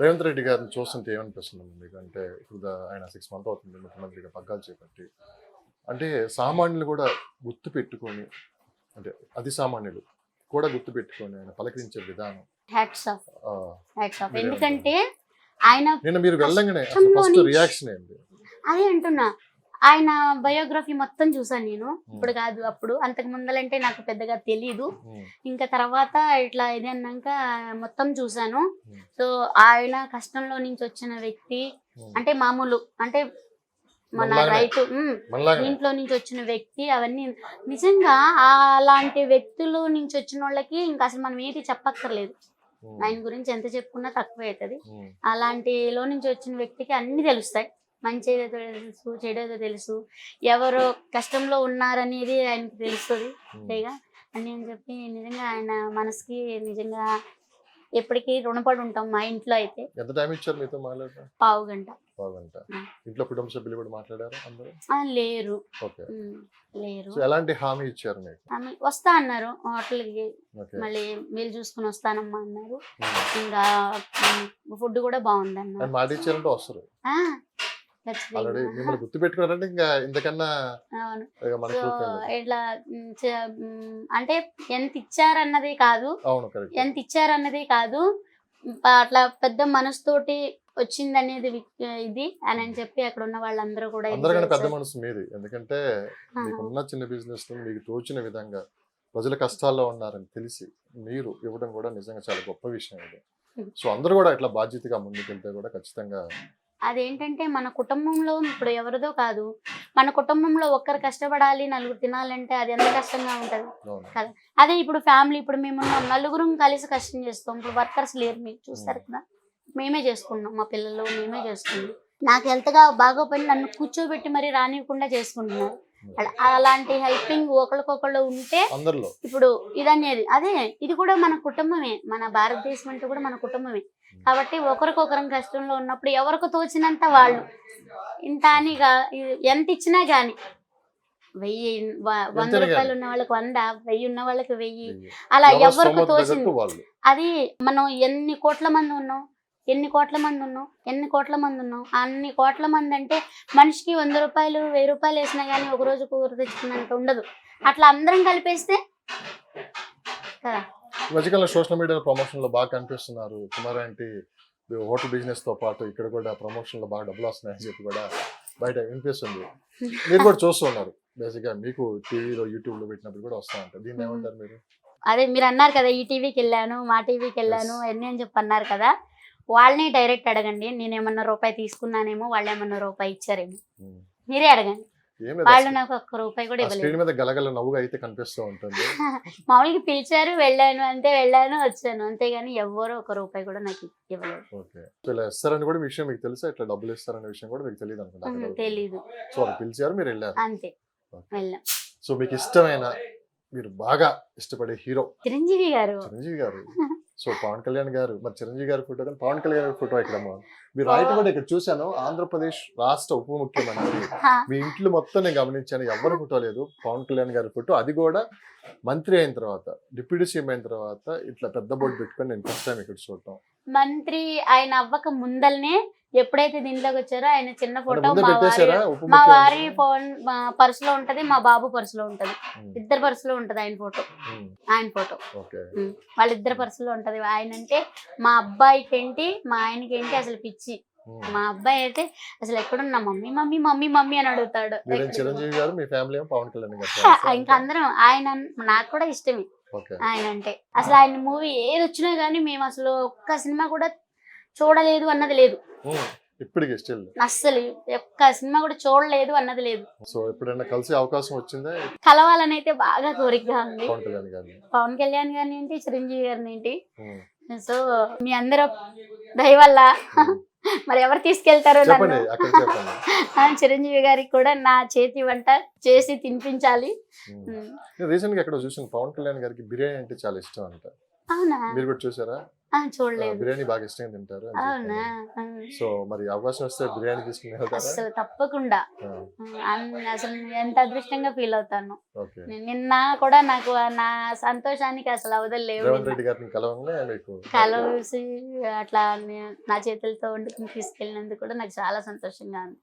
రేవంత్ రెడ్డి గారిని చూస్తుంటే ఏమనిపిస్తుంది మీకు? అంటే ఇప్పుడు ఆయన సిక్స్ మంత్ అవుతుంది ముఖ్యమంత్రిగా పగ్గాలు చేపట్టి. అంటే సామాన్యులు కూడా గుర్తు పెట్టుకొని అంటే అతి సామాన్యులు కూడా గుర్తు పెట్టుకొని ఆయన పలకరించే విధానం. ఎందుకంటే ఆయన నిన్న మీరు వెళ్ళంగానే ఫస్ట్ రియాక్షన్ ఏంటి అదే అంటున్నా. ఆయన బయోగ్రఫీ మొత్తం చూసాను నేను. ఇప్పుడు కాదు అప్పుడు. అంతకు ముందలంటే నాకు పెద్దగా తెలియదు ఉమ్, ఇంకా తర్వాత ఇట్లా ఇది అన్నాక మొత్తం చూసాను. సో ఆయన కష్టంలో నుంచి వచ్చిన వ్యక్తి. అంటే మామూలు అంటే మన. రైతు ఇంట్లో నుంచి వచ్చిన వ్యక్తి అవన్నీ నిజంగా అలాంటి వ్యక్తులు నుంచి వచ్చిన వాళ్ళకి ఇంకా అసలు మనం ఏది చెప్పక్కర్లేదు. ఆయన గురించి ఎంత చెప్పుకున్నా తక్కువ అవుతుంది. అలాంటిలో నుంచి వచ్చిన వ్యక్తికి అన్ని తెలుస్తాయి. మంచి ఏదో తెలుసు చెడు ఏదో తెలుసు. ఎవరు కష్టంలో ఉన్నారనేది ఆయనకి తెలుస్తుంది. అంతేగా? అని అని చెప్పి నిజంగా ఆయన మనసుకి నిజంగా ఎప్పటికీ రుణపడి ఉంటాం మా ఇంట్లో అయితే. ఎంత టైం ఇచ్చారు మీతో మాట్లాడడం? పావు గంట. బాగుంట ఉమ్. ఇంట్లో కుటుంబ సభ్యులు కూడా మాట్లాడారు అందరూ? లేరు. లేరు. ఎలాంటి హామీ ఇచ్చారు మీకు? వస్తా అన్నారు హోటల్కి. మళ్ళీ వీలు చూసుకుని వస్తానమ్మా అన్నారు. ఇంకా ఫుడ్ కూడా బాగుంది అన్నారు మాట ఇచ్చారంటే వస్తారు. ఆల్రెడీ ఖచ్చితంగా మిమ్మల్ని గుర్తు పెట్టుకున్నారంటే ఇంకా ఇంతకన్నా అవును ఇక మనకి సో proof ఏం లేదు. ఇట్లా అంటే ఎంత ఇచ్చారన్నది కాదు ఎంత ఇచ్చారన్నది కాదు అట్లా పెద్ద మనసుతోటి వచ్చింది అనేది ఇది అని అని చెప్పి అక్కడ ఉన్న వాళ్ళందరూ కూడా అందరికన్నా పెద్ద. మనసు మీది ఎందుకంటే. మీకున్న చిన్న బిజినెస్ మీకు తోచిన విధంగా ప్రజల కష్టాల్లో ఉన్నారని తెలిసి మీరు ఇవ్వడం కూడా నిజంగా చాలా గొప్ప విషయం ఇది. సో అందరూ కూడా ఇట్లా బాధ్యతగా ముందుకెళ్తే కూడా ఖచ్చితంగా అదేంటంటే మన కుటుంబంలో ఇప్పుడు ఎవరిదో కాదు. మన కుటుంబంలో ఒక్కరు కష్టపడాలి నలుగురు తినాలంటే అది ఎంత కష్టంగా ఉంటది? అవును. అదే ఇప్పుడు ఫ్యామిలీ ఇప్పుడు మేము నలుగురం కలిసి కష్టం చేస్తాం. ఇప్పుడు వర్కర్స్ లేరు మీరు చూస్తారు కదా. మేమే చేసుకుంటున్నాం మా పిల్లలు మేమే చేసుకున్నాం నాకు హెల్త్గా బాగోపోయిన నన్ను కూర్చోబెట్టి మరి రానివ్వకుండా చేసుకుంటున్నారు. అలాంటి హెల్పింగ్ ఒకరికొకళ్ళు ఉంటే ఇప్పుడు ఇదనేది. అదే ఇది కూడా మన కుటుంబమే. మన భారతదేశం అంటే కూడా మన కుటుంబమే. కాబట్టి ఒకరికొకరం కష్టంలో ఉన్నప్పుడు ఎవరికి తోచినంత వాళ్ళు. ఇంత అని ఎంత ఇచ్చినా గాని. వెయ్యి వంద రూపాయలు. ఉన్న వాళ్ళకి వంద వెయ్యి ఉన్న వాళ్ళకి వెయ్యి. అలా ఎవరి ఎవరికి తోచింది? అది మనం ఎన్ని కోట్ల మంది ఉన్నాం? ఎన్ని కోట్ల మంది ఉన్నాం ఎన్ని కోట్ల మంది ఉన్నాం అన్ని కోట్ల మంది అంటే మనిషికి వంద రూపాయలు వెయ్యి రూపాయలు వేసినా కానీ ఒక రోజు కూర తెచ్చుకున్నంత ఉండదు. అట్లా అందరం కలిపేస్తే కదా? సోషల్ మీడియా ప్రమోషన్లో బాగా కనిపిస్తున్నారు. కుమార్ ఆంటీ హోటల్ బిజినెస్తో పాటు ఇక్కడ కూడా ప్రమోషన్లో బాగా డబ్బులు వస్తున్నాయని చెప్పి కూడా బయట వినిపిస్తుంది. మీరు కూడా చూస్తూ ఉన్నారు బేసిక్గా మీకు టీవీలో యూట్యూబ్లో పెట్టినప్పుడు కూడా వస్తా ఉంటారు దీన్ని ఏమంటారు మీరు? అదే మీరు అన్నారు కదా ఈ టీవీకి వెళ్ళాను మా టీవీకి వెళ్ళాను. అన్నీ అని చెప్పి అన్నారు కదా? వాళ్ళని డైరెక్ట్ అడగండి నేను ఏమన్నా రూపాయి తీసుకున్నానేమో వాళ్ళు ఏమన్నా రూపాయి ఇచ్చారేమో. మీరే అడగండి. వాళ్ళు. నాకు ఒక్క రూపాయి కూడా ఇవ్వలేదు. మీద గలగల నవ్వుగా అయితే కనిపిస్తూ ఉంటుంది. మామూలుగా పిలిచారు వెళ్ళాను అంతే వెళ్ళాను వచ్చాను. అంతేగాని ఎవ్వరూ ఒక రూపాయి కూడా నాకు ఇవ్వలేదు. ఇలా ఇస్తారని కూడా విషయం మీకు తెలుసా? ఇట్లా డబ్బులు ఇస్తారనే విషయం కూడా మీకు తెలియదు అనుకుంటా తెలీదు. సో వాళ్ళు పిలిచారు మీరు వెళ్ళారు. అంతే. వెళ్ళాం. సో మీకు ఇష్టమైన మీరు బాగా ఇష్టపడే హీరో చిరంజీవి గారు. చిరంజీవి గారు. సో పవన్ కళ్యాణ్ గారు మరి చిరంజీవి గారి ఫోటో కానీ పవన్ కళ్యాణ్ గారి ఫోటో ఇక్కడ. మీరు రైట్ కూడా ఇక్కడ చూశాను. ఆంధ్రప్రదేశ్ రాష్ట్ర ఉప ముఖ్యమంత్రి. మీ ఇంట్లో మొత్తం నేను గమనించాను. ఎవరి ఫోటో లేదు. పవన్ కళ్యాణ్ గారి ఫోటో. అది కూడా మంత్రి అయిన తర్వాత డిప్యూటీ సీఎం అయిన తర్వాత ఇట్లా పెద్ద బోర్డు పెట్టుకొని నేను ఫస్ట్ టైం ఇక్కడ చూడటం. మంత్రి ఆయన అవ్వక ముందల్నే ఎప్పుడైతే దీంట్లోకి వచ్చారో ఆయన చిన్న ఫోటో మా వారి మా వారి ఫోన్ పర్సులో ఉంటది మా బాబు పర్సులో ఉంటది. ఇద్దరు పర్సులో ఉంటది ఆయన ఫోటో. ఆయన ఫోటో. వాళ్ళిద్దరు పర్సులో ఉంటది. ఆయన అంటే మా అబ్బాయికి ఏంటి మా ఆయనకి ఏంటి అసలు పిచ్చి. మా అబ్బాయి అయితే అసలు ఎక్కడున్నా మమ్మీ మమ్మీ మమ్మీ మమ్మీ అని అడుగుతాడు. మీరేం చిరంజీవి గారు మీ ఫ్యామిలీ ఏమో పవన్ కళ్యాణ్ గారు. ఇంకా అందరం ఆయన నాకు కూడా ఇష్టమే. ఆయన అంటే అసలు ఆయన మూవీ ఏది వచ్చినా కానీ మేము అసలు ఒక్క సినిమా కూడా చూడలేదు అన్నది లేదు. ఇప్పటికి స్టిల్ అస్సలు ఒక్క సినిమా కూడా చూడలేదు అన్నది లేదు. సో ఎప్పుడైనా కలిసే అవకాశం వచ్చిందా? కలవాలని అయితే బాగా కోరికగా ఉంది. పవన్ కళ్యాణ్ గారిని. పవన్ కళ్యాణ్ గారిని ఏంటి చిరంజీవి గారిని ఏంటి? సో మీ అందరూ దయ వల్ల ఉమ్. మరి ఎవరు తీసుకెళ్తారో నన్ను చిరంజీవి గారికి కూడా నా చేతి వంట చేసి తినిపించాలి. రీసెంట్గా ఎక్కడ చూసాను పవన్ కళ్యాణ్ గారికి బిర్యానీ అంటే చాలా ఇష్టం అంట. అవునా? మీరు కూడా చూసారా? చూడలేదు. బిర్యానీ బాగా ఇష్టంగా తింటారు అని అవునా? సో మరి అవకాశం వస్తే బిర్యానీ తీసుకుని అసలు తప్పకుండా. అసలు ఎంత అదృష్టంగా ఫీల్ అవుతాను. నిన్న కూడా నాకు నా సంతోషానికి అసలు అవదలేవు కలవసి అట్లా నా చేతులతో వండుకుని తీసుకెళ్ళినందుకు కూడా నాకు చాలా సంతోషంగా ఉంది.